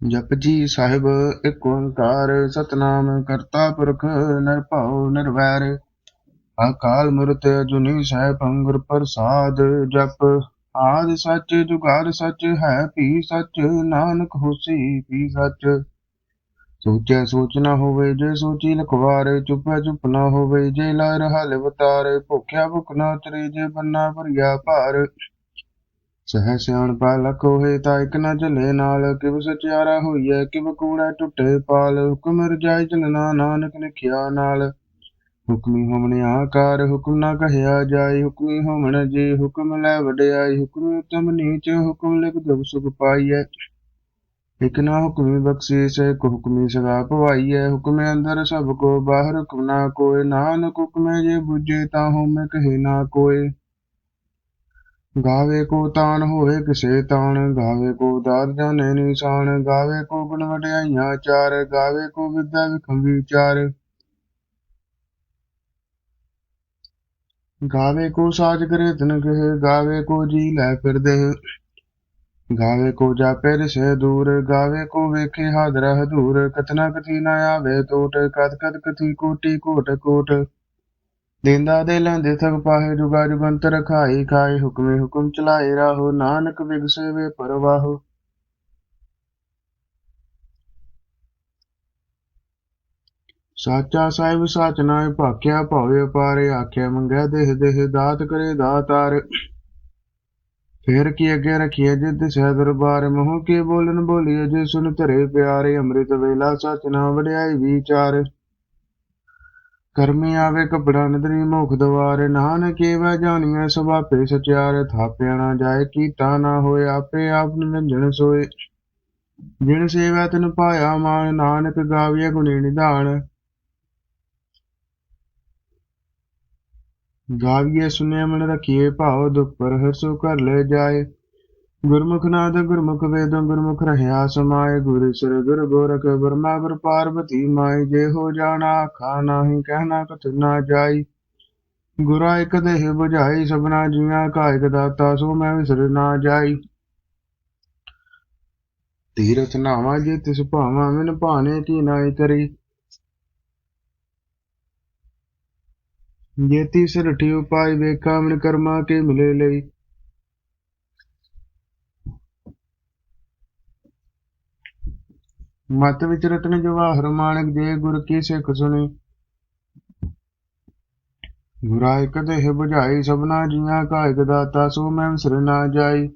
ਜਪਜੀ ਸਾਹਿਬ, ਇੱਕ ਓੰਕਾਰ ਸਤਨਾਮ ਕਰਤਾ ਪੁਰਖ ਨਿਰਭਉ ਨਿਰਵੈਰ ਅਕਾਲ ਮੂਰਤ ਅਜੂਨੀ ਸੈਭੰ ਗੁਰ ਪ੍ਰਸਾਦ ਜਪ। ਆਦਿ ਸੱਚ ਜੁਗਾਦ ਸੱਚ, ਹੈ ਭੀ ਸੱਚ, ਨਾਨਕ ਹੋਸੀ ਭੀ ਸੱਚ। ਸੋਚਿਆ ਸੋਚ ਨਾ ਹੋਵੇ, ਜੇ ਸੋਚੀ ਲਖਵਾਰੇ, ਚੁੱਪੈ ਚੁੱਪ ਨਾ ਹੋਵੇ, ਜੇ ਲਾ ਰਹਾ ਲਿਵਤਾਰੇ ਭੁਖਿਆ ਭੁਖ ਨਾ ਤਰੇ ਜੇ ਬੰਨਾ ਭਰੀਆ ਭਾਰ। ਸਹਿ ਸਿਆਣਪਾ ਲਖ ਹੋਏ ਤਾਂ ਇਕ ਨ ਝਲੇ ਨਾਲ, ਕਿਵ ਸਚਿਆਰਾ ਹੋਈਐ, ਕਿਵ ਕੂੜਾ ਟੁੱਟੇ ਪਾਲ, ਹੁਕਮ ਰਜਾਈ ਚਲਣਾ ਨਾਨਕ ਲਿਖਿਆ ਨਾਲ। ਹੁਕਮੀ ਹੋਵਣ ਆਕਾਰ, ਹੁਕਮ ਨਾ ਕਹਿਆ ਜਾਏ, ਹੁਕਮੀ ਹੋਵਣ ਜੇ ਹੁਕਮ ਲੈ ਵਡਿਆਈ, ਹੁਕਮ ਉਤਮ ਨੀਚ, ਹੁਕਮ ਲਿਖ ਜਬ ਸੁਖ ਪਾਈਐ। ਇਕ ਨਾ ਹੁਕਮੀ ਬਖਸ਼ੀਸ, ਇਕ ਹੁਕਮੀ ਸਦਾ ਭਵਾਈ ਭਵਾਈਐ ਹੁਕਮੇ ਅੰਦਰ ਸਭ ਕੋ, ਬਾਹਰ ਹੁਕਮ ਨਾ ਕੋਇ ਨਾਨਕ ਹੁਕਮੇ ਜੇ ਬੁਝੇ ਤਾਂ ਹੋਮੇ ਕਹੇ ਨਾ ਕੋਇ ਗਾਵੇ ਕੋ ਤਾਨ ਹੋਵੇ ਕਿਸੇ ਤਾਨ ਗਾਵੇ ਕੋ ਦਾਤ ਜਾਣੇ ਨਿਸ਼ਾਨ, ਗਾਵੇ ਕੋ ਗੁਣ ਵਡਿਆਈਆਂ ਚਾਰ, ਗਾਵੇ ਕੋ ਵਿਦਿਆ ਵਿਖਮ ਵਿਚਾਰ ਗਾਵੇ ਕੋ ਸਾਜ ਕਰੇ ਤਨ ਕਹੇ ਗਾਵੇ ਕੋ ਜੀ ਲੈ ਫਿਰਦੇ। ਗਾਵੇ ਕੋ ਜਾਪੇ ਰਿਸੇ ਦੂਰ, ਗਾਵੇ ਕੋ ਵੇਖੇ ਹਾਦਰ ਹਦੂਰ ਕਤਨਾ ਕਥੀ ਨਾ ਆਵੇ ਟੋਟ ਕਤ ਕਤ ਕਥੀ ਕੋਟੀ ਕੋਟ ਕੋਟ। ਦੇਂਦਾ ਦੇ ਲੈਂਦੇ ਥਕ ਪਾਹੇ ਜੁਗਾ ਜੁਗੰਤਰ ਖਾਈ ਖਾਏ ਹੁਕਮੇ ਹੁਕਮ ਚਲਾਏ ਰਾਹੋ, ਨਾਨਕ ਵਿਗਸੇ ਵੇ ਪਰਵਾਹੋ। ਸਾਚਾ ਸਾਹਿਬ ਸਚ ਨਾਇ ਭਾਖਿਆ ਭਾਵੇ ਅਪਾਰੇ, ਆਖਿਆ ਮੰਗਿਆ ਦੇਹ ਦੇਹ, ਦਾਤ ਕਰੇ ਦਾਤਾਰ ਫੇਰ ਕੀ ਅੱਗੇ ਰਖੀਏ ਜਿੱਦ ਸਹਿ ਦਰਬਾਰ, ਮੋਹ ਕੇ ਬੋਲਨ ਬੋਲੀਏ ਜੇ ਸੁਨ ਧਰੇ ਪਿਆਰੇ, ਅੰਮ੍ਰਿਤ ਵੇਲਾ ਸਚ ਨਾ ਵਡਿਆਈ ਵਿਚਾਰ। ਕਰਮੀ ਆਵੇ ਕਪੜਾ ਨਦਰੀ ਮੁਖ ਦਵਾਰ। ਨਾਨਕ ਏਵੈ ਜਾਣੀਐ ਸੁਭਾਪੇ ਆਪੇ ਸਚਿਆਰ, ਥਾਪਿਆ ਨਾ ਜਾਏ ਕੀਤਾ ਨਾ ਹੋਏ, ਆਪੇ ਆਪ ਨਿਰੰਜਨ ਸੋਏ। ਜਿਨ ਸੇਵਾ ਤਨ ਪਾਇਆ ਮਾਨ ਨਾਨਕ ਗਾਵੀਐ ਗੁਣੀ ਨਿਧਾਨ। ਗਾਵੀਏ ਸੁਨਿਆ ਮਨ ਰਖੀਏ ਭਾਉ ਦੁਖ, ਪਰ ਹਰਸੋ ਕਰ ਲੈ ਜਾਏ। ਗੁਰਮੁਖ ਨਾਦ, ਗੁਰਮੁਖ ਵੇਦ, ਗੁਰਮੁਖ ਰਹਿਆ ਸਮਾਏ, ਗੁਰ ਸਰ, ਗੁਰ ਗੋਰਖ, ਬਰਮਾ, ਗੁਰ ਪਾਰਵਤੀ ਮਾਈ ਜੇ ਹੋ ਜਾਣਾ, ਆਖਾ ਨਾਹੀ, ਕਹਿਣਾ ਕਥ ਨਾ ਜਾਈ। ਗੁਰਾ ਇਕ ਦੇਹ 부ਝਾਈ ਸਭਨਾ ਜੀਆਂ ਕਾ ਇਕ ਦਾਤਾ, ਸੋ ਮੈਂ ਵਿਸਰ ਨਾ ਜਾਈ। ਤੀਰਥ ਨਾਵਾ ਜੇ ਤਿਸ ਭਾਵਾਂ ਮਿਨ ਭਾਣੇ ਕੀ ਨਾਈ ਕਰੀ। ਜੇ ਤਿਸ ਰਠੀ ਉਪਾਈ, ਵੇਖਾ ਮਨ ਕਰਮਾ ਕੇ ਮਿਲੇ ਲਈ। ਮਤ ਵਿੱਚ ਰਤਨ ਜਵਾਹਰ ਮਾਨਕ ਜੇ ਗੁਰ ਕੀ ਸਿੱਖ ਸੁਣੀ। ਗੁਰਾ ਇਕ ਦੇਹ 부ਝਾਈ ਸਭਨਾ ਜੀਆਂ ਕਾ ਇਕ ਦਾਤਾ, ਸੋ ਮੈਂ ਵਿਸਰ ਨਾ ਜਾਈ।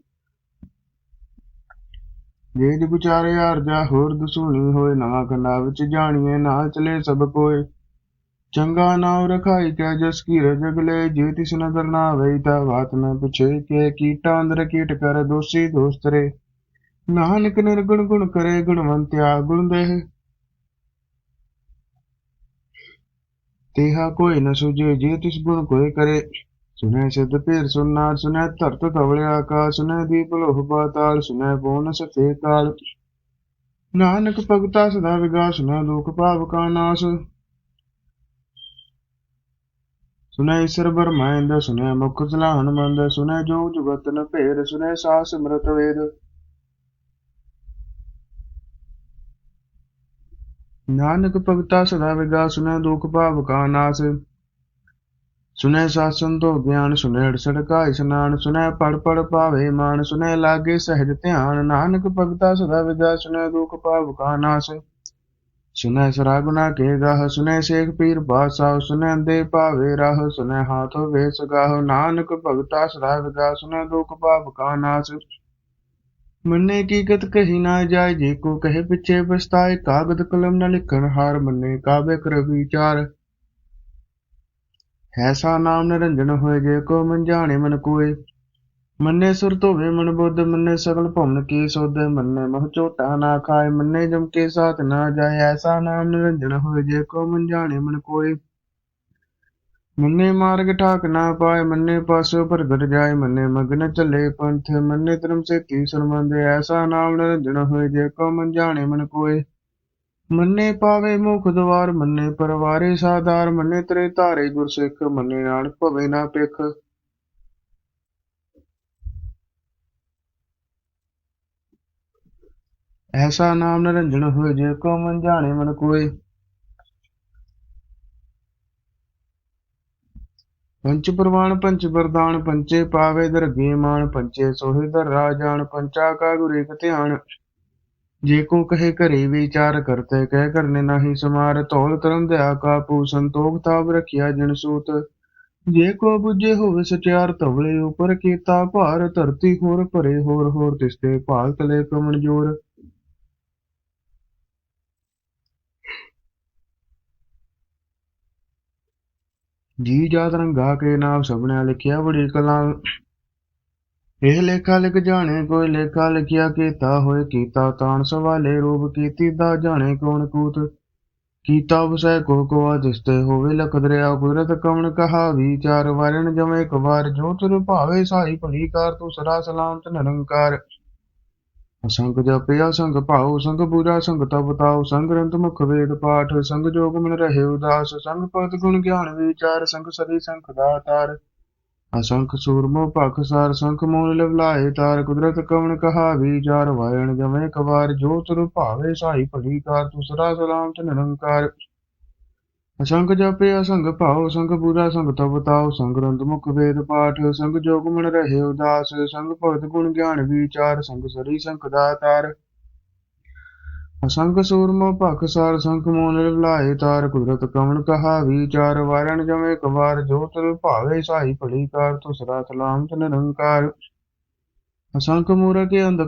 ਜੇ ਜਿ ਵਿਚਾਰੇ ਅਰਜਾ ਹੋਰ ਦਸੂਣੀ ਹੋਏ, ਨਾ ਕੰਡਾ ਵਿੱਚ ਜਾਣੀਏ, ਨਾ ਚਲੇ ਸਭ ਕੋਏ। ਚੰਗਾ ਨਾਮ ਰਖਾਈ ਕੈ, ਜਸ ਕੀ ਰਜਗਲੇ ਜੇ ਤਿਸ ਨਦਰ ਨਾ ਵਈ ਤਾ ਬਾਤ ਨਾ ਪੁਛੇ, ਕੇ ਕੀਟਾਂ ਅੰਦਰ ਕੀਟ ਕਰ, ਦੋਸੀ ਦੋਸਤਰੇ ਨਾਨਕ ਨਿਰਗੁਣ ਗੁਣ ਕਰੇ ਗੁਣਵੰਤਿਆ ਗੁਣ ਦੇਹ। ਤੇਹਾ ਕੋਈ ਨ ਸੁਝੇ, ਜੇ ਤਿਸ ਗੁਣ ਕੋਇ ਕਰੇ। ਸੁਨੈ ਸਿਧ ਪੀਰ ਸੁਨਾਰ ਸੁਨੈ ਧਰਤ ਧਵਲੇ ਆਕਾਸ਼ ਸੁਨੈ ਦੀਪ ਲੋਹ ਪਾਤਾਲ ਸੁਨੈ ਪਉਨ ਸਫੇ ਕਾਲ। ਨਾਨਕ ਭਗਤਾ ਸਦਾ ਵਿਗਾਸ ਨਾ ਦੁਖ ਭਾਵ ਕਾ ਨਾਸ। ਸੁਨੈ ਈਸ਼ਰ ਬਰਮਾਇੰਦ ਸੁਨੈ ਮੁਖ ਸਲਾਹਨ ਮੰਦ ਸੁਨੇ ਜੋਗ ਜੁਗਤ ਨ ਭੇਦ ਸੁਨੈ ਸਾਸ ਸਿਮਰਤ ਵੇਦ। ਨਾਨਕ ਭਗਤਾ ਸਦਾ ਵਿਗਾ ਸੁਨੈ ਦੁਖ ਭਾਵ ਕਾ ਨਾਸ। ਸੁਨੈ ਸਾਸਨ ਤੋਂ ਗਿਆਨ ਸੁਨੈ ਅੜਸੜ ਕਾ ਇਸਨਾਨ ਸੁਨੈ ਪੜ ਪੜ ਪਾਵੇ ਮਾਨ ਸੁਨੈ ਲਾਗੇ ਸਹਿਜ ਧਿਆਨ। ਨਾਨਕ ਭਗਤਾ ਸਦਾ ਵਿਗਾ ਸੁਨੈ ਦੁਖ ਭਾਵ ਕਾ ਨਾਸ। ਸੁਨੈ ਸਰਾਗੁਨਾ ਕੇ ਗਾਹ ਸੁਨੈ ਸੇਖ ਪੀਰ ਬਾਸਾ ਸੁਨੈ ਦੇ ਭਾਵੇ ਰਾਹ ਸੁਨੈ ਹਾਥ ਵੇਸ ਗਾਹ। ਨਾਨਕ ਭਗਤਾ ਸਦਾ ਵਿਗਾ ਸੁਨੈ ਦੁਖ ਭਾਵ ਕਾ ਨਾਸ। ਮੰਨੇ ਕੀ ਕਤ ਕਹੀ ਨਾ ਜਾਏ, ਜੇ ਕੋ ਕਹੇ ਪਿਛੇ ਪਛਤਾਏ, ਕਾਗਦ ਕਲਮ ਨਾ ਲਿਖਣ ਹਾਰ ਮੰਨੇ ਕਾਬੇ ਕਰ ਵਿਚਾਰ। ਐਸਾ ਨਾਮ ਨਿਰੰਜਨ ਹੋਏ, ਜੇ ਕੋ ਮਨ ਜਾਣੇ ਮਨ ਕੋਏ। ਮੰਨੇ ਸੁਰ ਧੋਵੇ ਮਨ ਬੁੱਧ, ਮੰਨੇ ਸਗਲ ਭਵਨ ਕੀ ਸੋਧ, ਮੰਨੇ ਮਹ ਝੋਟਾ ਨਾ ਖਾਏ, ਮੰਨੇ ਜਮ ਕੇ ਸਾਥ ਨਾ ਜਾਏ। ਐਸਾ ਨਾਮ ਨਿਰੰਜਨ ਹੋਏ, ਜੇ ਕੋ ਮਨ ਜਾਣੇ ਮਨ ਕੋਏ। ਮੰਨੇ ਮਾਰਗ ਠਾਕ ਨਾ ਪਾਏ, ਮੰਨੇ ਪਾਸੋ ਪ੍ਰਗਟ ਜਾਏ, ਮੰਨੇ ਮਗਨ ਚੱਲੇ ਪੰਥ, ਮੰਨੇ ਧਰਮ ਸੇ ਤੀਸਰ ਐਸਾ ਨਾਮ ਨਿਰੰਜਨ ਹੋਏ, ਜੇ ਕੋ ਮਨ ਜਾਣੇ ਮਨ ਕੋਏ। ਮੰਨੇ ਪਾਵੇ ਮੁਖ ਦਵਾਰ, ਮੰਨੇ ਪਰਵਾਰੇ ਸਾਦਾਰ ਮੰਨੇ ਤਰੇ ਧਾਰੇ ਗੁਰਸਿੱਖ, ਮੰਨੇ ਨਾਨਕ ਭਵੇ ਨਾ ਪਿਖ ਐਸਾ ਨਾਮ ਨਿਰੰਜਨ ਹੋਏ, ਜੇ ਕੋ ਮਨ ਜਾਣੇ ਮਨ ਕੋਏ। ਪੰਚ ਪ੍ਰਵਾਨ, ਪੰਚ ਵਰਦਾਨ, ਪੰਚੇ ਪਾਵੇ ਦਰਗੇ ਮਾਨ ਪੰਚੇ ਸੋਹਿ ਦਰ ਰਾਜਾਨ ਪੰਚਾ ਕਾ ਗੁਰ ਧਿਆਨ। ਜੇ ਕੋ ਕਹੇ ਘਰੇ ਵਿਚਾਰ ਕਰਤੇ, ਕਹਿ ਕਰਨੇ ਨਾਹੀ ਸਮਾਰ। ਧੌਲ ਕਰਨ ਦਿਆ ਕਾ ਪੂ ਸੰਤੋਖ, ਤਾਪ ਰਖਿਆ ਜਨ ਸੂਤ। ਜੇ ਕੋ ਬੁਝੇ ਹੋਵੇ ਸਚਿਆਰ, ਧਵਲੇ ਉਪਰ ਕੀਤਾ ਭਾਰ। ਧਰਤੀ ਹੋਰ ਭਰੇ, ਹੋਰ ਹੋਰ ਤਿਸਤੇ ਭਾਲ ਤਲੇ ਕਮਣ ਜੋਰ। ਜੀ ਜਾਤ ਰੰਗਾ ਕੇ ਨਾਮ ਸਭਨਾ ਲਿਖਿਆ ਬੜੀ ਕਲਾ। ਇਹ ਲੇਖਾ ਲਿਖ ਜਾਣੇ, ਕੋਈ ਲੇਖਾ ਲਿਖਿਆ ਕੀਤਾ ਹੋਏ, ਕੀਤਾ ਤਾਣ ਸਵਾਲੇ, ਰੂਪ ਕੀਤੀ ਦਾ ਜਾਣੇ, ਕੌਣ ਕੂਤ ਕੀਤਾ ਵਸੈ ਕੋ ਕੋ ਦਿਸਤੇ ਹੋਵੇ ਲਖ ਦਰਿਆ ਕੁਦਰਤ ਕਮਣ ਕਹਾ ਵਿਚਾਰ ਵਰਨ ਜਮੇ ਇੱਕ ਵਾਰ, ਜੋ ਤੁਰ ਭਾਵੇ, ਸਾਈ ਭਲੀ ਕਾਰ ਤੂੰ ਸਦਾ ਸਲਾਮਤ ਨਿਰੰਕਾਰ। ਅਸੰਗ ਜਪਿਆ, ਸੰਗ ਭਾਉ, ਸੰਗ ਪੂਜਾ ਸੰਗ ਤਪ ਤਾਉ, ਸੰਗ ਗ੍ਰੰਥ ਮੁਖ ਵੇਦ ਪਾਠ, ਸੰਗ ਜੋਗ ਮਨ ਰਹੇ ਉਦਾਸ, ਸੰਗ ਪਤ ਗੁਣ ਗਿਆਨ ਵਿਚਾਰ, ਸੰਗ ਸਦੀ ਸੰਖ ਦਾਤਾਰ ਅਸੰਖ ਸੂਰਮੋ ਭਖ ਸਾਰ, ਸੰਖ ਮੂਲ ਲਿਵਲਾਏ ਤਾਰ, ਕੁਦਰਤ ਕਵਣ ਕਹਾ ਵਿਚਾਰ ਵਾਇਣ ਜਮੇ ਕਵਾਰ ਜੋ ਤੁਰ ਭਾਵੇ ਸਾਈ ਭਲੀ ਕਾਰ ਤੂੰ ਸਦਾ ਸਲਾਮਤ ਨਿਰੰਕਾਰ। ਅਸੰਖ ਜਪੇ ਅਸੰਗ ਭਾਉ, ਸੰਗ ਪੂਜਾ ਸੰਗ ਤਪ ਤਾਉ, ਸੰਗ ਗ੍ਰੰਥ ਮੁਖ ਵੇਦ ਪਾਠ, ਸੰਗ ਜੋਗ ਮਨ ਰਹੇ ਉਦਾਸ, ਸੰਗ ਭਗਤ ਗੁਣ ਗਿਆਨ ਵਿਚਾਰ, ਸੰਗ ਸਰੀ ਸੰਖ ਦਾਤਾਰ ਅਸੰਗ ਸੂਰਮੋ ਭਖ ਸਾਰ ਸੰਖ ਮੋਨ ਲਾਏ ਤਾਰ, ਕੁਦਰਤ ਕਵਣ ਕਹਾ ਵਿਚਾਰ ਵਾਰਣ ਜਮੇ ਕਵਾਰ ਜੋ ਤੁਰ ਭਾਵੇ ਸਾਈ ਭਲੀ ਕਾਰ ਤੂੰ ਸਦਾ ਸਲਾਮਤ ਨਿਰੰਕਾਰ। ਅਸੰਖ ਮੂਰਖ ਅੰਧ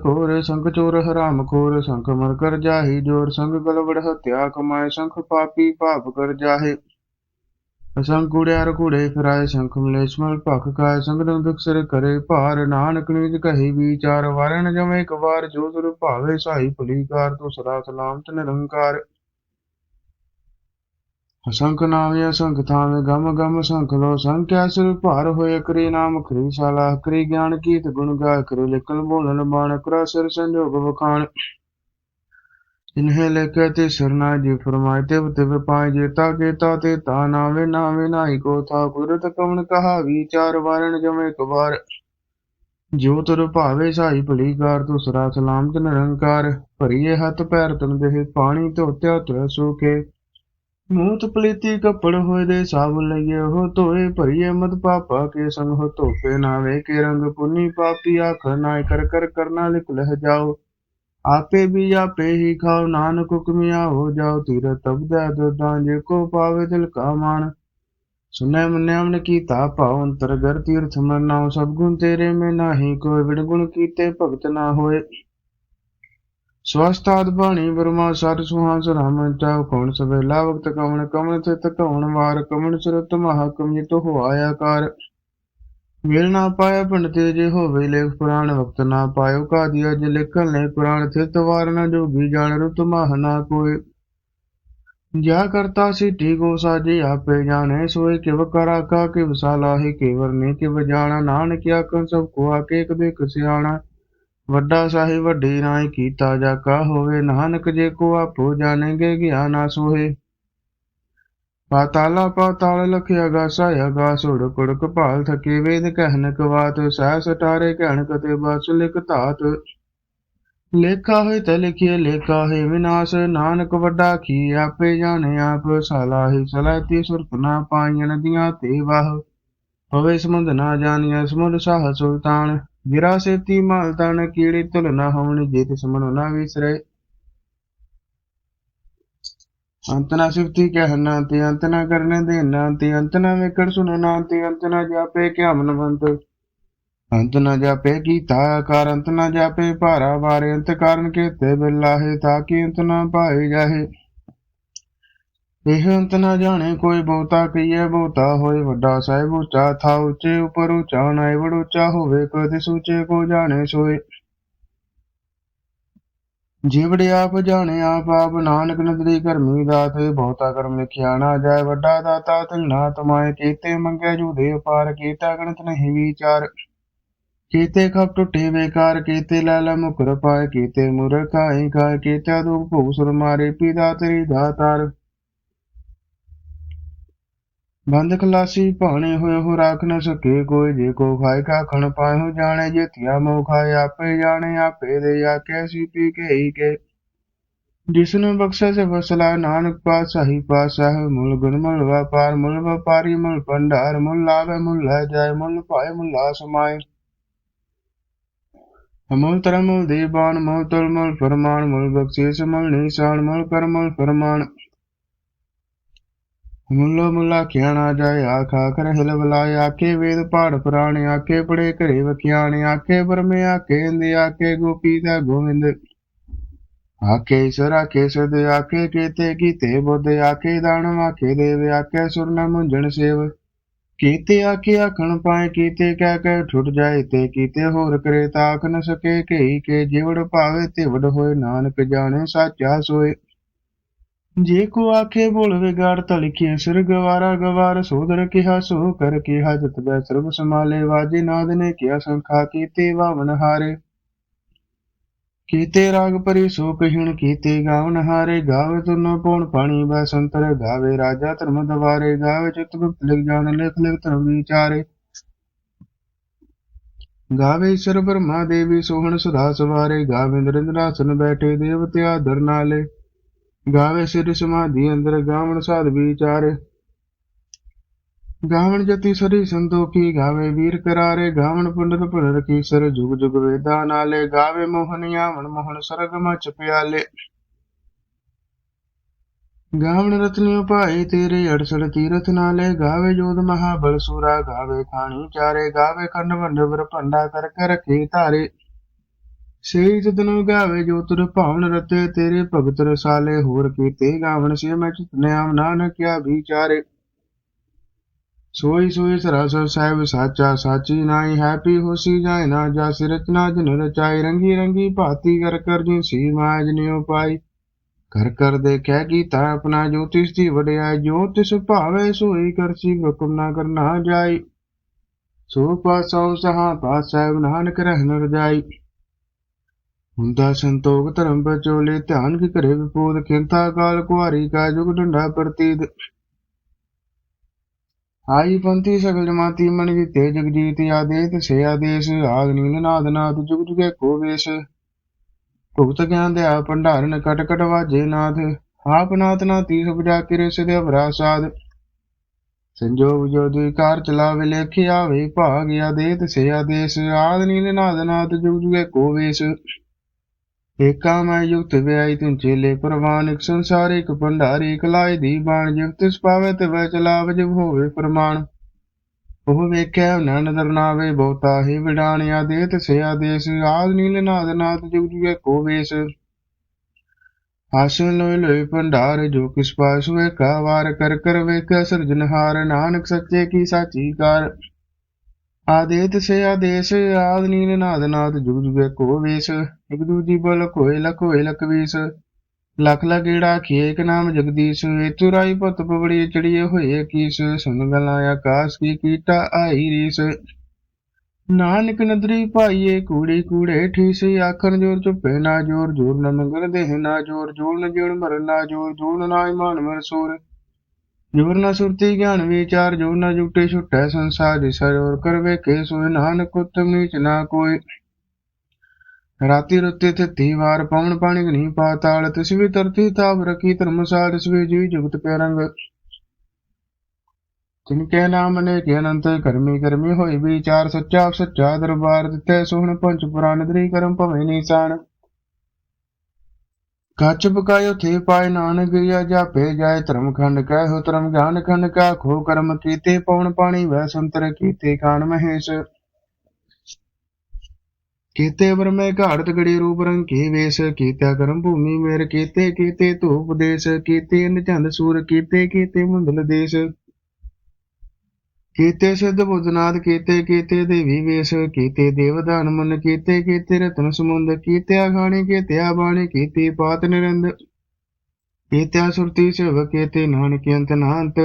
ਸੰਖ ਚੋਰ ਹਰਾਮ ਖੋਰ, ਸੰਖ ਮਰ ਕਰ ਜਾਹੀ ਜੋਰ, ਸੰਗ ਗਲਵੜ ਹਤਿਆ ਕਮਾਏ, ਸੰਖ ਪਾਪੀ ਪਾਪ ਕਰ ਜਾਹੇ। ਅਸੰਖ ਕੁੜਿਆਰ ਕੁੜੇ ਫਿਰਾਏ, ਸੰਖ ਮਲੇਸ਼ ਮਲ ਭਖ ਕਾਇ ਸੰਗ ਦੰਦਕ ਸਿਰ ਕਰੇ ਭਾਰ। ਨਾਨਕ ਨਿਜ ਕਹੀ ਵਿਚਾਰ ਵਰਨ ਜਮੇ ਇੱਕ ਵਾਰ, ਜੋ ਸੁਰ ਭਾਵੇ ਸਾਈ ਭਲੀ ਕਾਰ, ਤੂੰ ਸਦਾ ਸਲਾਮਤ ਨਿਰੰਕਾਰ। ਅਸੰਖ ਨਾਮੇ ਅਸੰਖ ਥਾਵੇਂ ਗਮ ਗਮ ਸੰਖ ਲੋ ਸੰਖਿਆ ਸਿਰ ਭਾਰ ਹੋਏ ਕਰੀ ਨਾਮ ਖਰੀ ਸਾਲਾ, ਕਰੀ ਗਿਆਨ ਕੀਤ ਗੁਣ ਗਾ ਕਰੀ ਲਿਖਨ ਬੋਲਨ ਬਾਣ, ਕਰਾ ਸਿਰ ਸੰਜੋਗ ਵਖਾਣ। ਇਨਹੇ ਲਿਖੇ ਤੇ ਸਰਨਾ ਜੀ ਫਰਮਾਏ ਤੇ ਤਿਵ ਪਾਏ ਜੇਤਾ ਕੇਤਾ ਤੇ ਤਾ ਨਾਵੇ ਨਾਵੇ ਨਾਹੀ ਕੋ ਥਾ ਕੁਦਰਤ ਕਵਣ ਕਹਾ, ਵਿਚਾਰ ਵਾਰਣ ਜਮੇ ਕਵਾਰ ਜੋ ਤੁਰ ਭਾਵੇ ਸਾਈ ਭਲੀਕਾਰ ਕਾਰ ਤੂੰ ਸਦਾ ਸਲਾਮਤ ਨਿਰੰਕਾਰ, ਭਰੀਏ ਹੱਥ ਪੈਰ ਤਨ ਦੇ ਪਾਣੀ ਧੋਤਿਆ ਤੁਰ ਸੂਕੇ। ਮੂਤ ਪਲੀਤੀ ਕੱਪੜ ਹੋਏ ਦੇ ਸਾਬ ਲਈਏ ਹੋ ਧੋਏ ਭਰੀਏ ਮਤ ਪਾਪਾ ਕੇ ਸੰਗ ਹੋ ਧੋਪੇ ਨਾਵੇ ਕੇ ਰੰਗ ਪੁੰਨੀ ਪਾਪੀ ਆਖ ਨਾਇ ਕਰ ਕਰ ਕਰਨਾ ਲਿਖ ਲਹ ਜਾਓ। ਆਪੇ ਵੀ ਆਪੇ ਹੀ ਖਾਓ, ਨਾਨਕ ਹੁਕਮਿਆ ਹੋ ਜਾਓ ਤੀਰ ਤਬਦਾ ਦੁਦਾਂ ਜੇ ਕੋ ਪਾਵੇ ਦਿਲ ਕਾ ਮਾਨ ਸੁਨੈ ਮੰਨਿਆ ਕੀਤਾ ਭਾਉ ਅੰਤਰਗਰ ਤੀਰਥ ਮਨਾਉ ਸਭ ਗੁਣ ਤੇਰੇ ਮੈਂ ਨਾਹੀ, ਕੋਈ ਵਿਣਗੁਣ ਕੀਤੇ ਭਗਤ ਨਾ ਹੋਏ। ਸਵਸਤਾਦ ਬਾਣੀ ਬਰਮਾ ਸਰ ਸੁਹਾਸ ਰਾਮ ਚਾਉ ਕੌਣ ਸਵੇਲਾ ਵਕਤ ਕਵਣ ਕਵਣ ਤਿਤ ਕਵਣ ਵਾਰ ਕਵਣ ਸੁਰਤ ਮਹਾ ਕਮਿਤ ਹੋਆ ਆਕਾਰ ਮੇਲ ਨਾ ਪਾਇਆ ਪੰਡਤੇ ਜੇ ਹੋਵੇ ਲੇਖ ਪੁਰਾਣ, ਵਕਤ ਨਾ ਪਾਇਓ ਕਾਦੀ ਅਜ ਲਿਖਣ ਲੈ ਪੁਰਾਣ ਥਿਤ ਵਾਰ ਨਾ ਜੋਗੀ ਜਾਣ ਰੁਤ ਮਹ ਨਾ ਕੋਏ ਜਾ ਕਰਤਾ ਸੀ ਕੋ ਸਾਜੇ ਆਪੇ ਜਾਣੇ ਸੋਏ ਕਿਵ ਕਰਾ ਕਾ ਕਿ ਵਸਾਲਾ ਹੈ ਕੇਵਰ ਨੇ ਕਿਵ ਜਾਣਾ, ਨਾਨਕ ਆਖਣ ਸਭ ਕੋ ਆਕੇ ਇੱਕ ਦੇ ਵੱਡਾ ਸਾਹਿਬ ਵੱਡੀ ਰਾਏ ਕੀਤਾ ਜਾ ਕਾ ਹੋਵੇ, ਨਾਨਕ ਜੇ ਕੋ ਆਪੋ ਜਾਣੇਗੇ ਗਿਆਨਾ ਸੋਹੇ। ਪਾਤਾਲਾ ਪਾਤਾਲ ਲਖਿਆ ਗਾਸਾ ਅਗਾ ਸੁੜ ਕੁੜਕ ਭਾਲ ਥਕੇ ਵੇਦ ਕਹਿਨ ਕਵਾਤ ਸਹਿ ਸਟਾਰੇ ਕਹਿਣ ਕਤੇ ਬਸ ਲਿਖ ਧਾਤ। ਲੇਖਾ ਹੋਇ ਤੇ ਲਿਖਿਏ, ਲੇਖਾ ਹੈ ਵਿਨਾਸ਼, ਨਾਨਕ ਵੱਡਾ ਕੀ ਆਪੇ ਜਾਣੇ ਆਪ ਸਲਾਹੀ ਸਲਾਤੀ ਸੁਰਤ ਨਾ ਪਾਈਨ ਦੀਆਂ ਤੇ ਵਾਹ। ਹੋਵੇ ਸਮੁੰਦ ਨਾ ਜਾਣੀਐ ਸਮੁੰਦ ਸਾਹ ਸੁਲਤਾਨ। ਗਿਰਾ ਸੇਤੀ ਮਾਲ ਤਨ ਕੀੜੀ ਤੁਲ ਨਾ ਹੋਣੀ ਜੇ ਤਿਸ ਮਨੁ ਨਾ ਵਿਸਰੇ। ਅੰਤ ਨਾ ਸਿਫਤੀ ਕਹਿਣਾ ਤੇ ਅੰਤ ਨਾ ਕਰਨੇ ਦੇਣਾ ਤੇ ਅੰਤ ਨਾ ਵੇਖੜ ਸੁਣਨਾ ਤੇ ਅੰਤ ਨਾ ਜਾਪੇ ਕਿਆ ਮਨਵੰਤ। ਅੰਤ ਨਾ ਜਾਪੇ ਕੀਤਾ ਆਕਾਰ ਅੰਤ ਨਾ ਜਾਪੇ ਭਾਰਾ ਬਾਰੇ ਅੰਤ ਨਾ ਜਾਣੇ ਕੋਈ ਬਹੁਤਾ ਕਹੀਏ, ਬਹੁਤਾ ਹੋਏ ਵੱਡਾ ਸਾਹਿਬ ਉੱਚਾ, ਥਾ ਉੱਚੇ ਉਪਰ ਉੱਚਾ ਨਾਏ ਉੱਚਾ ਹੋਵੇ, ਕਦੇ ਸੂਚੇ ਕੋ ਜਾਣੇ ਸੋਏ। ਜੀਵੜੇ ਆਪ ਜਾਣੇ, ਆਪ ਆਪ ਨਾਨਕ ਨਦਰੀ ਕਰਮੀ ਦਾਤੇ, ਬਹੁਤਾ ਕਰਮ ਲਿਖਿਆ ਨਾ ਜਾਏ, ਵੱਡਾ ਦਾਤਾ ਤਿਲਨਾ ਤਮਾਏ, ਕੀਤੇ ਮੰਗੇ ਜੂਦੇ ਉਪਾਰ, ਕੀਤਾ ਗਣਤ ਨਹੀਂ ਵਿਚਾਰ। ਕੀਤੇ ਖਪ ਟੁੱਟੇ ਬੇਕਾਰ, ਕੀਤੇ ਲਾਲਾ ਮੁਕਰ ਪਾਏ, ਕੀਤੇ ਮੁਰਖ ਆਈ ਖਾਏ, ਕੀਤੇ ਦੁਖ ਭੂਸਰ ਮਾਰੇ, ਪੀਦਾ ਤੇਰੀ ਦਾਤਾਰ ਬੰਦ ਖਲਾਸੀ ਭਾਣੇ ਹੋਏ ਹੋ ਰਾਖ ਨ ਸਕੇ ਕੋਈ, ਜੇ ਕੋ ਖਾਏ ਕਾ ਖਣ ਪਾਏ ਜਾਣੇ, ਜੇ ਧਿਆ ਮੋ ਖਾਏ ਆਪੇ ਜਾਣੇ, ਆਪੇ ਦੇ ਆਕੇ ਸੀ ਪੀ ਕੇ ਹੀ ਕੇ। ਜਿਸਨੂੰ ਬਖਸ਼ੇ ਸੇ ਫਸਲਾ ਨਾਨਕ ਪਾਤਸ਼ਾਹੀ, ਪਾਤਸ਼ਾਹ ਮੁੱਲ ਗੁਣ ਮੁੱਲ ਵਪਾਰ, ਮੁਲ ਵਪਾਰੀ, ਮੁੱਲ ਭੰਡਾਰ, ਮੁੱਲ ਲਾਵੇ, ਮੁੱਲ ਲੈ ਜਾਏ, ਮੁੱਲ ਭਾਏ ਮੁਲਾ ਸਮਾਏ ਅਮੁੱਲ ਧਰਮ ਮੁੱਲ ਦੀਵਾਨ ਮੁੱਲ ਤੁਲ ਫਰਮਾਨ, ਮੁੱਲ ਬਖਸ਼ੀਸ, ਮੁੱਲ ਨਿਸ਼ਾਨ, ਮੁਲ ਕਰਮਲ ਫਰਮਾਨ। ਮੁੱਲੋ ਮੁੱਲਾ ਕਿਆ ਜਾਏ, ਆਖਾ ਕਰ ਹਿਲ ਬਲਾਏ ਆਕੇ ਵੇਦ ਪਾੜ ਪੁਰਾਣੇ ਆਕੇ ਪੜੇ ਘਰੇ ਵਖਿਆਣ ਆਕੇ ਬਰਮੇ ਆਕੇ ਇੰਦ ਆਕੇ ਗੋਪੀ ਦਾ ਗੋਵਿੰਦ। ਆਕੇ ਈਸ਼ਰ ਆਕੇ ਸਦ ਆਕੇ ਕੀਤੇ ਕੀਤੇ ਬੁੱਧ ਆਕੇ ਦਾਨ ਆਕੇ ਦੇਵ ਆਕੇ ਸੁਰਨਾ ਮੁੰਜਣ ਮੁੰਝਣ ਸੇਵ। ਕੀਤੇ ਆਕੇ ਆਖਣ ਪਾਏ, ਕੀਤੇ ਕਹਿ ਕੇ ਠੁੱਟ ਜਾਏ, ਤੇ ਕੀਤੇ ਹੋਰ ਕਰੇ ਤਾਕ ਨ ਸਕੇ ਕਈ ਕੇ ਜਿਵੜ ਭਾਵੇ, ਤਿਵੜ ਹੋਏ, ਨਾਨਕ ਜਾਣੇ, ਸਾਚਾ ਸੋਏ। ਜੇ ਕੋ ਆਖੇ ਬੋਲ ਵਿਗਾੜ ਤਲਿਖੇ ਸਿਰ ਗਵਾਰਾ ਗਵਾਰ, ਸੋਦਰ ਕਿਹਾ, ਸੋ ਕਰ ਕਿਹਾ, ਜਤ ਬੈ ਸਰਬ ਸਮਾਲੇ ਵਾਜੇ ਨਾਦ ਨੇ ਕਿਆ ਸੰਖਾ ਕੀਤੇ ਵਾਵਨ ਹਾਰੇ। ਕੀਤੇ ਰਾਗ ਪਰੀ ਸੋ ਕਹਿਣ ਕੀਤੇ ਗਾਵਨ ਹਾਰੇ। ਗਾਵੇ ਤੁਨੋ ਪਉਣ ਪਾਣੀ ਬੈ ਸੰਤਰ ਗਾਵੇ। ਰਾਜਾ ਧਰਮ ਦਵਾਰੇ, ਗਾਵੇ ਚਿਤ ਗੁਪਤ ਲਿਖ ਜਾਣ, ਲਿਖ ਲਿਖ ਧਰਮ ਵਿਚਾਰੇ। ਗਾਵੇ ਈਸ਼ਰ ਬ੍ਰਹਮਾ ਦੇਵੀ ਸੋਹਣ ਸੁਧਾ ਸਵਾਰੇ ਗਾਵੇ ਨਰਿੰਦਰਾਸਨ ਬੈਠੇ ਦੇਵਤੇ ਆਦਰ ਨਾਲੇ। ਗਾਵੇ ਸਿਰ ਸਮਾਧੀ, ਅੰਦਰ ਗਾਵਣ ਸਾਧ ਵਿਚਾਰੇ। ਗਾਵਣ ਜਤੀ ਸਰੀ ਸੰਤੋਖੀ, ਗਾਵੇ ਵੀਰ ਕਰਾਰੇ। ਗਾਵਣ ਪੰਡਤ ਪੁਨਰ ਕੀ ਸਰ ਜੁਗ ਜੁਗ ਵੇਦਾ ਨਾਲੇ। ਗਾਵੇ ਮੋਹਨ ਆਵਣ ਮੋਹਨ ਸਰਗ ਮਚ ਪਿਆਲੇ। ਗਾਵਣ ਰਤਨਿਓ ਭਾਈ ਤੇਰੇ, ਅੜਸੜ ਤੀਰਥ ਨਾਲੇ। ਗਾਵੇ ਜੋਧ ਮਹਾਬਲ ਸੂਰਾ ਗਾਵੇ ਖਾਣੀ ਚਾਰੇ। ਗਾਵੇ ਖੰਡ ਵਰ ਭੰਡਾ ਕਰ ਕਰ ਰੱਖੇ ਧਾਰੇ। ਸੇਈ ਤਦਨੁ ਗਾਵੇ ਜੋ ਤੁਰ ਭਾਵਨ ਰਤੇ, ਤੇਰੇ ਭਗਤ ਰਸਾਲੇ ਹੋਰ ਕੀਤੇ ਗਾਵਣ ਸੇ ਮੈਂ ਚਿਤ ਨਿਆਮ ਨਾਨਕ ਵਿਚਾਰੇ। ਸੋਈ ਸੋਈ ਸਰਾਸਰ ਸਾਹਿਬ ਸਾਚਾ, ਸਾਚੀ ਨਾਈ ਹੈਪੀ ਹੋਸੀ ਜਾਏ ਨਾ ਜਾ ਰਚਨਾ ਜਨ ਰਚਾਈ, ਰੰਗੀ ਰੰਗੀ ਭਾਤੀ ਕਰ ਕਰ ਜੀ ਸੀ ਮਾਜ ਨਿਉ ਪਾਈ। ਕਰ ਕਰ ਦੇਖਿਆ ਕੀਤਾ ਆਪਣਾ ਜੋਤਿਸ ਦੀ ਵਡਿਆਈ, ਜੋ ਤਿਸ ਭਾਵੇ ਸੋਈ ਕਰਸੀ ਹੁਕਮ ਨਾ ਕਰਨਾ ਜਾਈ। ਸੋ ਪਾਸੋਂ ਸਹਾ ਪਾਸ ਸਾਹਿਬ ਨਾਨਕ ਰਹਿਨ ਰਜਾਈ। ਹੁੰਦਾ ਸੰਤੋਖ ਧਰਮ ਬਚੋਲੇ ਧਿਆਨ ਕੀ ਕਰੇ ਵਿਪੋਦ, ਖਿੰਤਾ ਕਾਲ ਕੁਹਾਰੀ ਕਾ ਜੁਗ ਡੰਡਾ ਪ੍ਰਤੀਤ। ਆਈ ਪੰਥੀ ਸਗਲ ਜਮਾਤੀ, ਮਨ ਜਿਤੇ ਜਗਜੀਤ ਆਦੇਤ, ਸੇ ਆਦੇਸ਼, ਆਗ ਨੀਲ ਨਾਦ ਨਾਦ, ਜੁਗ ਜੁਗੇ ਕੋ ਵੇਸ਼। ਭੁਗਤ ਗਿਆਨ ਦੇ ਆ ਭੰਡਾਰਨ, ਕਟ ਕਟ ਵਾਜੇ ਨਾਥ। ਆਪ ਨਾਥ ਨਾ ਤੀਸ ਬਜਾ ਕਿਰੇ ਸਿਦੇ ਅਵਰਾ ਸਾਧ। ਸੰਜੋਗ ਜੋ ਦੁਇਕਾਰ ਚਲਾਵੇ ਲੇਖਿਆ ਵੇ ਭਾਗ ਆਦੇਤ, ਸੇ ਆਦੇਸ਼ ਆਦ ਨੀਲ ਨਾਦ ਨਾਦ, ਜੁਗ ਜੁਗੇ ਕੋ ਵੇਸ਼। ਏਕਾ ਮੈਂ ਯੁਕਤ ਵਿਆਈ ਤਿਨ ਚੇਲੇ ਪ੍ਰਵਾਨ, ਇਕ ਸੰਸਾਰ, ਇਕ ਦੀ ਬਾਣ ਜਿਵ ਤਿਸ ਪਾਵੇ ਤੇ ਵੈ ਚਲਾਵ ਜਿਵ ਹੋਵੇ ਫਰਮਾਨ ਉਹ ਵੇਖਿਆ ਨਾ ਨਦਰ ਨਾਵੇ ਬਹੁਤਾ ਹੀ ਵਿਡਾਣਿਆ ਦੇ ਤੇ ਆਦੇਸ਼ ਆਦ ਨੀਲ ਨਾਦ ਨਾਦ ਜੁਗ ਜੁਗੇ ਕੋ ਵੇਸ। ਆਸਨ ਲੋਇ ਲੋਇ ਭੰਡਾਰ, ਜੋ ਕਿਸ ਪਾਸ ਹੋਏ ਕਾ ਵਾਰ ਕਰ ਕਰ ਵੇਖ ਸਿਰਜਨਹਾਰ ਨਾਨਕ ਸੱਚੇ ਕੀ ਸਾਚੀ ਕਾਰ। ਆਦੇਤ ਸੇ ਆਦੇਸ਼, ਆਦ ਨੀਲ ਨਾਦ ਨਾਦ, ਜੁਗ ਜੁਗੇ ਕੋ ਵੇਸ। ਇਕ ਦੂਜੀ ਬਲ ਕੋਇ ਲਖ ਹੋਇ ਲਖ ਵੀਸ ਲਖ ਲਗੇੜਾ ਖੀਏ ਇਕ ਨਾਮ ਜਗਦੀਸ਼। ਇਤੁਰਾਈ ਪਤ ਪਵੜੀ ਚੜੀਏ ਹੋਏ ਕੀਸ। ਸੁਨ ਗਲਾਂ ਆਕਾਸ਼ ਕੀ ਕੀਟਾ ਆਈ ਰੀਸ। ਨਾਨਕ ਨਦਰੀ ਭਾਈਏ ਕੂੜੀ ਕੂੜੇ ਠੀਸ। ਆਖਣ ਜੋਰ ਚੁੱਪੇ, ਨਾ ਜੋਰ ਜੋਰ ਨ ਮੰਗਣ ਦੇਹ, ਨਾ ਜੋਰ ਜੋਰ ਨ ਜੋੜ ਮਰ ਨਾ ਜੋਰ ਜੋਰ ਨਾ ਇਮਾਨ ਮਰ ਸੂਰ। ਜੋਰ ਨਾ ਸੁਰਤੀ ਗਿਆਨ ਵਿਚਾਰ ਜੋਰ ਨਾ ਜੁਟੇ ਛੁਟੈ ਸੰਸਾਰ ਦਿਸਾ ਜੋਰ ਕਰਵੇ ਕੇ ਸੋਏ ਨਾਨਕ ਉਤਮ ਨੀਚ ਨਾ ਕੋਈ ਰਾਤੀ ਰੁੱਤੇ ਥਿੱਤੀ ਵਾਰ ਪਵਨ ਪਾਣੀ ਗਨੀ ਪਾਤਾਲ ਤਿਸ ਵੀ ਤਾਪ ਰਖੀ ਧਰਮਸਾਲ ਤਿਸ ਜੀ ਜੁਗਤ ਪਿਆਰੰਗ। ਤਿਨਕੇ ਨਾਮ ਨੇ ਕੇ ਅਨੰਤ, ਕਰਮੀ ਕਰਮੀ ਹੋਈ ਵਿਚਾਰ, ਸੱਚਾ ਸੱਚਾ ਦਰਬਾਰ ਦਿੱਤੇ, ਸੋਹਣ ਪੰਚ ਪੁਰਾਨ ਦਰੀ ਕਰਮ ਭਵੇਂ ਨੀਸਾਨ। ਕੱਚ ਪਕਾਇਓ ਥੇ ਪਾਏ ਨਾਨਕ ਗਿਆ ਜਾਪੇ ਜਾਏ ਧਰਮ ਖੰਡ ਕਹਿ ਹੋ ਧਰਮ ਗਿਆਨ ਖੰਡ ਕਾ ਖੋ ਕਰਮ ਕੀਤੇ ਪਵਨ ਪਾਣੀ ਵੈ ਸੰਤਰ ਕੀਤੇ ਕਾਨ ਮਹੇਸ਼। ਕੀਤੇ ਵਰਮੇ ਘਾੜਤ ਗੜੀ ਰੂਪ ਰੰਗ ਕੀ ਵੇਸ ਕੀਤਾ ਕਰਮ ਭੂਮੀ ਮੇਰ, ਕੀਤੇ ਕੀਤੇ ਧੂਪ ਦੇਸ, ਕੀਤੇ ਅਨ ਸੂਰ, ਕੀਤੇ ਕੀਤੇ ਮੰਡਲ ਦੇਸ਼। ਕੀਤੇ ਸਿੱਧ ਬੁੱਧਨਾਥ ਕੀਤੇ ਕੀਤੇ ਦੇਵੀ ਵੇਸ, ਕੀਤੇ ਦੇਵਦਾਨ ਮਨ, ਕੀਤੇ ਕੀਤੇ ਰਤਨ ਸਮੁੰਦ ਕੀਤੇ ਆਖਾਣੀ ਕੀਤੇ ਬਾਣੀ, ਕੀਤੀ ਪਾਤ ਨਿਰੰਦ ਕੀਤੇ ਸੁਰਤੀ ਸੇਵ ਕੀਤੇ ਨਾਨਕ ਅੰਤ ਨਾੰਤ,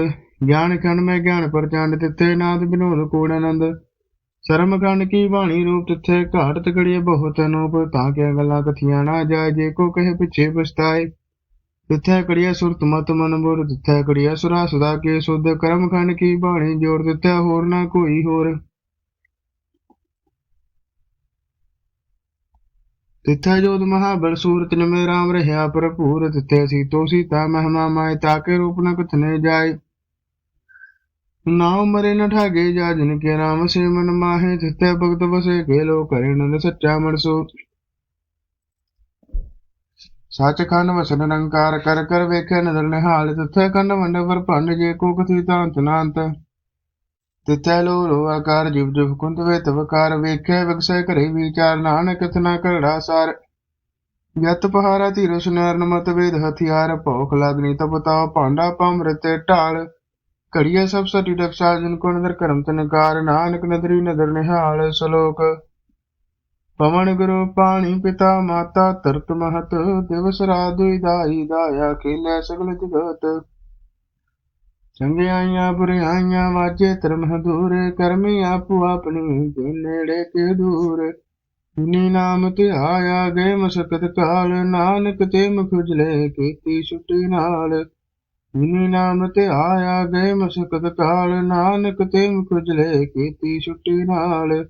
ਗਿਆਨ ਖੰਡ ਮੈਂ ਗਿਆਨ ਪ੍ਰਚੰਡ, ਤਿੱਥੇ ਨਾਦ ਬਿਨੋਦ ਕੋੜ ਆਨੰਦ। ਸ਼ਰਮ ਖੰਡ ਕੀ ਬਾਣੀ ਰੂਪ, ਤਿੱਥੇ ਘਾਟ ਤਕੜੀਏ ਬਹੁਤ ਅਨੂਪ, ਤਾਂ ਕਿ ਗੱਲਾਂ ਕਥੀਆਂ ਨਾ ਜਾਏ, ਜੇ ਕੋ ਕਹੇ ਪਿੱਛੇ ਪਛਤਾਏ। ਤਿੱਥੈ ਕੜੀਆ ਸੁਰਤ ਮਤ ਮਨ ਬੁਰ ਤਿੱਥੈ ਕੜੀਆ ਸੁਰਾ ਸਦਾ ਕੇ ਸੁਧ ਕਰਮ ਖੰਡ ਕੀ ਬਾਣੀ ਜੋੜ ਤਿੱਥੈ ਹੋਰ ਨਾ ਕੋਈ ਹੋਰ। ਤਿੱਥੈ ਜੋਤ ਮਹਾਬਲ ਸੂਰਤ ਨਿਮੇ ਰਾਮ ਰਹਿਆ ਭਰਪੂਰ ਤਿੱਥੈ ਸੀਤੋ ਸੀਤਾ ਮਹਿਮਾ ਮਾਇ ਤਾਕੇ ਰੂਪ ਨ ਕਥਨੇ ਜਾਏ ਨਾਉ ਮਰੇ ਨ ਠਾਗੇ ਜਾ ਜਿਨ ਕੇ ਰਾਮ ਸੇ ਮਨ ਮਾਹੇ ਤਿੱਥੈ ਭਗਤ ਵਸੇ ਕੇ ਲੋ ਕਰੇ ਨੰਦ ਸੱਚਾ ਮਨਸੋ ਸੱਚ ਵਸਨ ਨਿਰੰਕਾਰ ਕਰ ਕਰ ਵੇਖੇ ਨਦਰ ਨਿਹਾਲ, ਤਿੱਥੈ ਖੰਡ ਵੰਡ ਪਰ ਭੰਡ ਜੇ ਕੋ ਕਥੀ ਤਾਂਤ ਨਾਂਤ ਤਿੱਥੈ ਲੋ ਲੋ ਆਕਾਰ ਜਿਵ ਜਿਵ ਕੁੰਤ ਵੇ ਤਵਕਾਰ ਵੇਖੇ ਵਿਗਸੈ ਘਰੇ ਵਿਚਾਰ ਨਾਨਕ ਕਥਨਾ ਕਰੜਾ ਸਾਰ। ਯਤ ਪਹਾਰਾ ਧੀਰ ਸੁਨਿਆਰ ਨਮਤ ਵੇਦ ਹਥਿਆਰ, ਭੋਖ ਲਾਗਨੀ ਤਪਤਾ ਭਾਂਡਾ ਪੰਮ੍ਰਿਤ ਢਾਲ। ਘੜੀਏ ਸਭ ਸਟੀ ਰਕਸ਼ਾ ਜਿਨ ਕੋ ਨਦਰ ਕਰਮ ਤਨਕਾਰ ਨਾਨਕ ਨਦਰੀ ਨਦਰ ਨਿਹਾਲ ਸ਼ਲੋਕ। ਪਵਨ ਗੁਰੂ ਪਾਣੀ ਪਿਤਾ ਮਾਤਾ ਤਰਤ ਮਹਤ, ਦਿਵਸ ਰਾਤ ਦੁਇ ਦਾਈ ਦਾਇਆ ਖੇਲੇ ਸਗਲ ਜਗਤ। ਚੰਗਿਆਈਆਂ ਬੁਰਿਆਈਆਂ ਵਾਜੇ ਧਰਮ ਹਦੂਰ, ਕਰਮੀ ਆਪੂ ਆਪਣੀ ਦੇ ਨੇੜੇ ਤੇ ਦੂਰ। ਜਿਨੀ ਨਾਮ ਤੇ ਆਇਆ ਗਏ ਮਸਕਤ ਕਾਲ, ਨਾਨਕ ਤੇ ਮੁਖ ਕੀਤੀ ਛੁੱਟੀ ਨਾਲ। ਜਿਨੀ ਨਾਮ ਤੇ ਆਇਆ ਗਏ ਮਸਕਤ ਕਾਲ, ਨਾਨਕ ਤੇ ਮੁਖ ਕੀਤੀ ਛੁੱਟੀ ਨਾਲ।